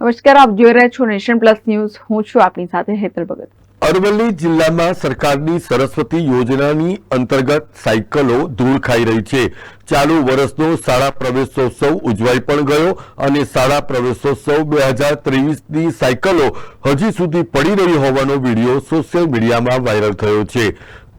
નમસ્કાર, આપ જોઈ રહ્યા છો નેશન પ્લસ ન્યૂઝ. હું છું આપની સાથે હેતલ ભગત. અરવલ્લી જિલ્લામાં સરકારની સરસ્વતી યોજનાની અંતર્ગત સાયકલો ધૂળ ખાઈ રહી છે. ચાલુ વર્ષનો શાળા પ્રવેશોત્સવ ઉજવાઈ પણ ગયો અને શાળા પ્રવેશોત્સવ બે હજાર ત્રેવીસની સાયકલો હજી સુધી પડી રહી હોવાનો વીડિયો સોશિયલ મીડિયામાં વાયરલ થયો છે.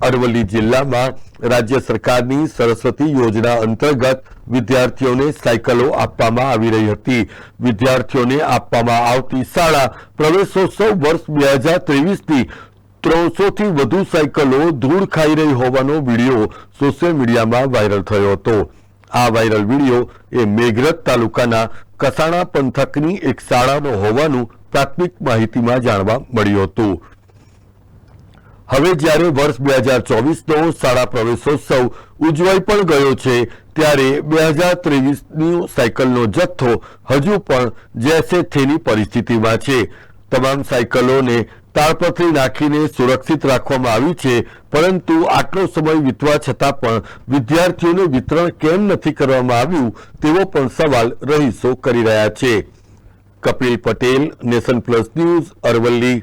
અરવલ્લી જિલ્લામાં રાજ્ય સરકારની સરસ્વતી યોજના અંતર્ગત વિદ્યાર્થીઓને સાયકલો આપવામાં આવી રહી હતી. વિદ્યાર્થીઓને આપવામાં આવતી શાળા પ્રવેશોત્સવ વર્ષ બે હજાર ત્રેવીસથી ત્રણસોથી વધુ સાયકલો ધૂળ ખાઈ રહી હોવાનો વીડિયો સોશિયલ મીડિયામાં વાયરલ થયો હતો. આ વાયરલ વીડિયો એ મેઘરજ તાલુકાના કસાણા પંથકની એક શાળાનો હોવાનું પ્રાથમિક માહિતીમાં જાણવા મળ્યું હતું. હવે જ્યારે વર્ષ બે હજાર ચોવીસનો શાળા પ્રવેશોત્સવ ઉજવાઈ પણ ગયો છે, ત્યારે બે હજાર ત્રેવીસની સાયકલનો જથ્થો હજુ પણ જેસે થેની પરિસ્થિતિમાં છે. તમામ સાયકલોને તાળપત્રી નાખીને સુરક્ષિત રાખવામાં આવી છે, પરંતુ આટલો સમય વીતવા છતાં પણ વિદ્યાર્થીઓને વિતરણ કેમ નથી કરવામાં આવ્યું, તેવો પણ સવાલ રહીશો કરી રહ્યા છે. Kapil Patel, nation plus news, Aravalli.